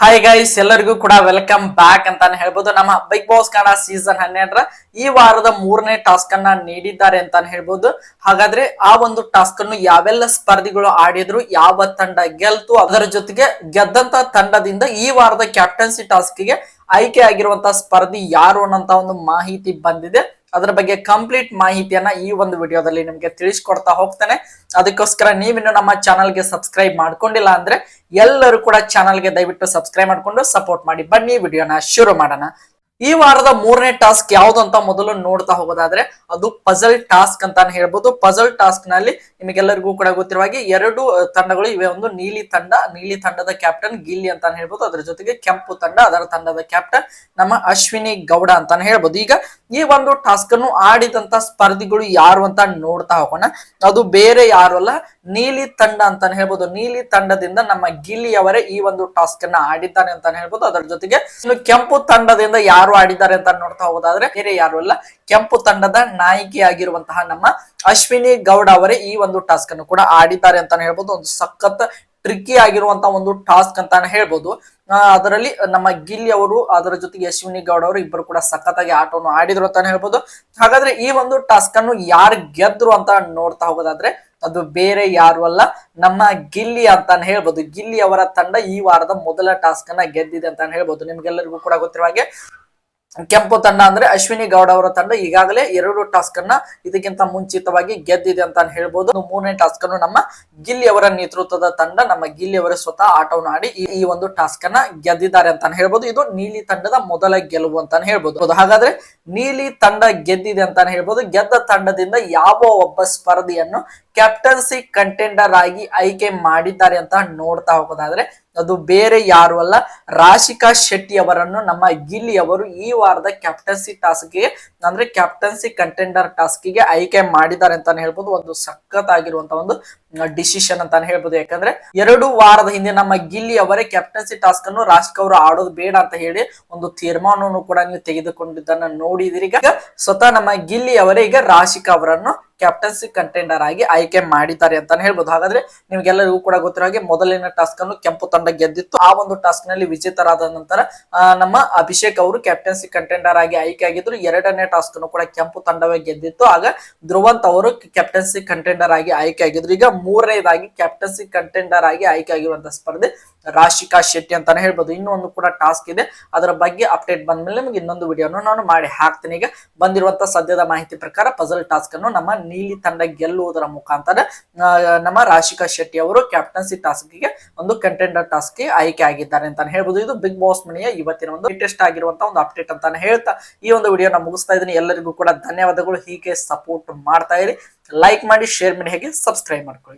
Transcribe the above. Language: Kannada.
ಹಾಯ್ ಗೈಸ್ ಎಲ್ಲರಿಗೂ ಕೂಡ ವೆಲ್ಕಮ್ ಬ್ಯಾಕ್ ಅಂತಾನೆ ಹೇಳ್ಬೋದು. ನಮ್ಮ ಬಿಗ್ ಬಾಸ್ ಕನ್ನಡ ಸೀಸನ್ ಹನ್ನೆರಡರ ಈ ವಾರದ ಮೂರನೇ ಟಾಸ್ಕ್ ಅನ್ನ ನೀಡಿದ್ದಾರೆ ಅಂತಾನೆ ಹೇಳ್ಬೋದು. ಹಾಗಾದ್ರೆ ಆ ಒಂದು ಟಾಸ್ಕ್ ಅನ್ನು ಯಾವೆಲ್ಲ ಸ್ಪರ್ಧಿಗಳು ಆಡಿದ್ರು, ಯಾವ ತಂಡ ಗೆಲ್ತು, ಅದರ ಜೊತೆಗೆ ಗೆದ್ದಂತ ತಂಡದಿಂದ ಈ ವಾರದ ಕ್ಯಾಪ್ಟನ್ಸಿ ಟಾಸ್ಕ್ಗೆ ಆಯ್ಕೆ ಆಗಿರುವಂತಹ ಸ್ಪರ್ಧಿ ಯಾರು ಅನ್ನೋಂತ ಒಂದು ಮಾಹಿತಿ ಬಂದಿದೆ. ಅದರ ಬಗ್ಗೆ ಕಂಪ್ಲೀಟ್ ಮಾಹಿತಿಯನ್ನ ಈ ಒಂದು ವಿಡಿಯೋದಲ್ಲಿ ನಿಮ್ಗೆ ತಿಳಿಸ್ಕೊಡ್ತಾ ಹೋಗ್ತೇನೆ. ಅದಕ್ಕೋಸ್ಕರ ನೀವಿನ್ನು ನಮ್ಮ ಚಾನಲ್ಗೆ ಸಬ್ಸ್ಕ್ರೈಬ್ ಮಾಡ್ಕೊಂಡಿಲ್ಲ ಅಂದ್ರೆ ಎಲ್ಲರೂ ಕೂಡ ಚಾನಲ್ಗೆ ದಯವಿಟ್ಟು ಸಬ್ಸ್ಕ್ರೈಬ್ ಮಾಡ್ಕೊಂಡು ಸಪೋರ್ಟ್ ಮಾಡಿ. ಬನ್ನಿ, ವಿಡಿಯೋನ ಶುರು ಮಾಡೋಣ. ಈ ವಾರದ ಮೂರನೇ ಟಾಸ್ಕ್ ಯಾವ್ದು ಅಂತ ಮೊದಲು ನೋಡ್ತಾ ಹೋಗೋದಾದ್ರೆ ಅದು ಪಜಲ್ ಟಾಸ್ಕ್ ಅಂತಾನೆ ಹೇಳ್ಬೋದು. ಪಜಲ್ ಟಾಸ್ಕ್ನಲ್ಲಿ ನಿಮಗೆಲ್ಲರಿಗೂ ಕೂಡ ಗೊತ್ತಿರುವಾಗಿ ಎರಡು ತಂಡಗಳು ಇವೆ. ಒಂದು ನೀಲಿ ತಂಡ, ನೀಲಿ ತಂಡದ ಕ್ಯಾಪ್ಟನ್ ಗಿಲ್ಲಿ ಅಂತಾನೆ ಹೇಳ್ಬೋದು. ಅದ್ರ ಜೊತೆಗೆ ಕೆಂಪು ತಂಡ, ಅದರ ತಂಡದ ಕ್ಯಾಪ್ಟನ್ ನಮ್ಮ ಅಶ್ವಿನಿ ಗೌಡ ಅಂತಾನೆ ಹೇಳ್ಬೋದು. ಈಗ ಈ ಒಂದು ಟಾಸ್ಕ್ ಅನ್ನು ಆಡಿದಂತ ಸ್ಪರ್ಧಿಗಳು ಯಾರು ಅಂತ ನೋಡ್ತಾ ಹೋಗೋಣ. ಅದು ಬೇರೆ ಯಾರು ಅಲ್ಲ, ನೀಲಿ ತಂಡ ಅಂತಾನೆ ಹೇಳ್ಬೋದು. ನೀಲಿ ತಂಡದಿಂದ ನಮ್ಮ ಗಿಲ್ಲಿ ಅವರೇ ಈ ಒಂದು ಟಾಸ್ಕ್ ಅನ್ನ ಆಡಿದ್ದಾನೆ ಅಂತಾನೆ ಹೇಳ್ಬೋದು. ಅದರ ಜೊತೆಗೆ ಇನ್ನು ಕೆಂಪು ತಂಡದಿಂದ ಯಾರು ಆಡಿದ್ದಾರೆ ಅಂತ ನೋಡ್ತಾ ಹೋಗೋದಾದ್ರೆ ಬೇರೆ ಯಾರು ಅಲ್ಲ, ಕೆಂಪು ತಂಡದ ನಾಯಕಿ ಆಗಿರುವಂತಹ ನಮ್ಮ ಅಶ್ವಿನಿ ಗೌಡ ಅವರೇ ಈ ಒಂದು ಟಾಸ್ಕ್ ಅನ್ನು ಕೂಡ ಆಡಿದ್ದಾರೆ ಅಂತಾನೆ ಹೇಳ್ಬೋದು. ಒಂದು ಸಖತ್ ಟ್ರಿಕ್ಕಿ ಆಗಿರುವಂತಹ ಒಂದು ಟಾಸ್ಕ್ ಅಂತಾನೆ ಹೇಳ್ಬೋದು. ಅದರಲ್ಲಿ ನಮ್ಮ ಗಿಲ್ಲಿ ಅವರು, ಅದರ ಜೊತೆಗೆ ಅಶ್ವಿನಿ ಗೌಡ ಅವರು ಇಬ್ಬರು ಕೂಡ ಸಖತ್ತಾಗಿ ಆಟವನ್ನು ಆಡಿದ್ರು ಅಂತಾನೆ ಹೇಳ್ಬೋದು. ಹಾಗಾದ್ರೆ ಈ ಒಂದು ಟಾಸ್ಕ್ ಅನ್ನು ಯಾರು ಗೆದ್ರು ಅಂತ ನೋಡ್ತಾ ಹೋಗೋದಾದ್ರೆ ಅದು ಬೇರೆ ಯಾರು ಅಲ್ಲ, ನಮ್ಮ ಗಿಲ್ಲಿ ಅಂತಾನೆ ಹೇಳ್ಬೋದು. ಗಿಲ್ಲಿ ಅವರ ತಂಡ ಈ ವಾರದ ಮೊದಲ ಟಾಸ್ಕ್ ಅನ್ನ ಗೆದ್ದಿದೆ ಅಂತಾನೆ ಹೇಳ್ಬೋದು. ನಿಮ್ಗೆಲ್ಲರಿಗೂ ಕೂಡ ಗೊತ್ತಿರುವ ಹಾಗೆ ಕೆಂಪು ತಂಡ ಅಂದ್ರೆ ಅಶ್ವಿನಿ ಗೌಡ ಅವರ ತಂಡ. ಈಗಾಗಲೇ ಎರಡು ಟಾಸ್ಕ್ ಅನ್ನ ಇದಕ್ಕಿಂತ ಮುಂಚಿತವಾಗಿ ಗೆದ್ದಿದೆ ಅಂತ ಹೇಳ್ಬೋದು. ಮೂರನೇ ಟಾಸ್ಕ್ ಅನ್ನು ನಮ್ಮ ಗಿಲ್ಲಿ ಅವರ ನೇತೃತ್ವದ ತಂಡ, ನಮ್ಮ ಗಿಲ್ಲಿ ಅವರ ಸ್ವತಃ ಆಟವನ್ನು ಆಡಿ ಈ- ಒಂದು ಟಾಸ್ಕ್ ಅನ್ನ ಗೆದ್ದಿದ್ದಾರೆ ಅಂತ ಹೇಳ್ಬೋದು. ಇದು ನೀಲಿ ತಂಡದ ಮೊದಲ ಗೆಲುವು ಅಂತ ಹೇಳ್ಬೋದು. ಹಾಗಾದ್ರೆ ನೀಲಿ ತಂಡ ಗೆದ್ದಿದೆ ಅಂತಾನೆ ಹೇಳ್ಬೋದು. ಗೆದ್ದ ತಂಡದಿಂದ ಯಾವ ಒಬ್ಬ ಸ್ಪರ್ಧಿಯನ್ನು ಕ್ಯಾಪ್ಟನ್ಸಿ ಕಂಟೆಂಡರ್ ಆಗಿ ಆಯ್ಕೆ ಮಾಡಿದ್ದಾರೆ ಅಂತ ನೋಡ್ತಾ ಹೋಗೋದಾದ್ರೆ, ಅದು ಬೇರೆ ಯಾರು ಅಲ್ಲ. ರಾಶಿಕಾ ಶೆಟ್ಟಿ ಅವರನ್ನು ನಮ್ಮ ಗಿಲ್ಲಿ ಅವರು ಈ ವಾರದ ಕ್ಯಾಪ್ಟನ್ಸಿ ಟಾಸ್ಕ್ಗೆ ಅಂದ್ರೆ ಕ್ಯಾಪ್ಟನ್ಸಿ ಕಂಟೆಂಡರ್ ಟಾಸ್ಕ್ಗೆ ಆಯ್ಕೆ ಮಾಡಿದ್ದಾರೆ ಅಂತಾನೆ ಹೇಳ್ಬೋದು. ಒಂದು ಸಖತ್ ಆಗಿರುವಂತಹ ಒಂದು ಡಿಸಿಷನ್ ಅಂತಾನೆ ಹೇಳ್ಬೋದು. ಯಾಕಂದ್ರೆ ಎರಡು ವಾರದ ಹಿಂದೆ ನಮ್ಮ ಗಿಲ್ಲಿ ಅವರೇ ಕ್ಯಾಪ್ಟನ್ಸಿ ಟಾಸ್ಕ್ ಅನ್ನು ರಾಶಿ ಅವರು ಆಡೋದು ಬೇಡ ಅಂತ ಹೇಳಿ ಒಂದು ತೀರ್ಮಾನವನ್ನು ಕೂಡ ನೀವು ತೆಗೆದುಕೊಂಡಿದ್ದನ್ನ ನೋಡಿದಿರಿ. ಈಗ ಸ್ವತಃ ನಮ್ಮ ಗಿಲ್ಲಿ ಅವರೇ ಈಗ ರಾಶಿಕಾ ಅವರನ್ನು ಕ್ಯಾಪ್ಟನ್ಸಿ ಕಂಟೆಂಡರ್ ಆಗಿ ಆಯ್ಕೆ ಮಾಡಿದ್ದಾರೆ ಅಂತಾನೆ ಹೇಳ್ಬೋದು. ಹಾಗಾದ್ರೆ ನಿಮ್ಗೆಲ್ಲರಿಗೂ ಕೂಡ ಗೊತ್ತಿರೋ ಹಾಗೆ ಮೊದಲಿನ ಟಾಸ್ಕ್ ಅನ್ನು ಕೆಂಪು ತಂಡ ಗೆದ್ದಿತ್ತು. ಆ ಒಂದು ಟಾಸ್ಕ್ನಲ್ಲಿ ವಿಜೇತರಾದ ನಂತರ ನಮ್ಮ ಅಭಿಷೇಕ್ ಅವರು ಕ್ಯಾಪ್ಟನ್ಸಿ ಕಂಟೆಂಡರ್ ಆಗಿ ಆಯ್ಕೆ ಆಗಿದ್ರು. ಎರಡನೇ ಟಾಸ್ಕ್ ಅನ್ನು ಕೂಡ ಕೆಂಪು ತಂಡವೇ ಗೆದ್ದಿತ್ತು. ಆಗ ಧ್ರುವಂತ್ ಅವರು ಕ್ಯಾಪ್ಟನ್ಸಿ ಕಂಟೆಂಡರ್ ಆಗಿ ಆಯ್ಕೆ ಆಗಿದ್ರು. ಈಗ ಮೂರನೇದಾಗಿ ಕ್ಯಾಪ್ಟನ್ಸಿ ಕಂಟೆಂಡರ್ ಆಗಿ ಆಯ್ಕೆ ಆಗಿರುವಂತಹ ಸ್ಪರ್ಧೆ ರಾಶಿಕಾ ಶೆಟ್ಟಿ ಅಂತಾನೆ ಹೇಳ್ಬೋದು. ಇನ್ನೊಂದು ಕೂಡ ಟಾಸ್ಕ್ ಇದೆ. ಅದರ ಬಗ್ಗೆ ಅಪ್ಡೇಟ್ ಬಂದ್ಮೇಲೆ ನಿಮಗೆ ಇನ್ನೊಂದು ವಿಡಿಯೋನು ನಾನು ಮಾಡಿ ಹಾಕ್ತೀನಿ. ಈಗ ಬಂದಿರುವಂತಹ ಸದ್ಯದ ಮಾಹಿತಿ ಪ್ರಕಾರ ಪಜಲ್ ಟಾಸ್ಕ್ ಅನ್ನು ನಮ್ಮ ನೀಲಿ ತಂಡ ಗೆಲ್ಲುವುದರ ಮುಖಾಂತರ ನಮ್ಮ ರಾಶಿಕಾ ಶೆಟ್ಟಿ ಅವರು ಕ್ಯಾಪ್ಟನ್ಸಿ ಟಾಸ್ಕ್ಗೆ ಒಂದು ಕಂಟೆಂಡರ್ ಟಾಸ್ಕ್ಗೆ ಆಯ್ಕೆ ಆಗಿದ್ದಾರೆ ಅಂತಾನೆ ಹೇಳ್ಬೋದು. ಇದು ಬಿಗ್ ಬಾಸ್ ಮನೆಯ ಇವತ್ತಿನ ಒಂದು ಲೇಟೆಸ್ಟ್ ಆಗಿರುವಂತಹ ಒಂದು ಅಪ್ಡೇಟ್ ಅಂತಾನೆ ಹೇಳ್ತಾ ಈ ಒಂದು ವಿಡಿಯೋನ ಮುಗಿಸ್ತಾ ಇದ್ದೀನಿ. ಎಲ್ಲರಿಗೂ ಕೂಡ ಧನ್ಯವಾದಗಳು. ಹೀಗೆ ಸಪೋರ್ಟ್ ಮಾಡ್ತಾ ಇರಿ. ಲೈಕ್ ಮಾಡಿ ಶೇರ್ ಮಾಡಿ ಹೇಗೆ ಸಬ್ಸ್ಕ್ರೈಬ್ ಮಾಡ್ಕೊಳ್ಳಿ.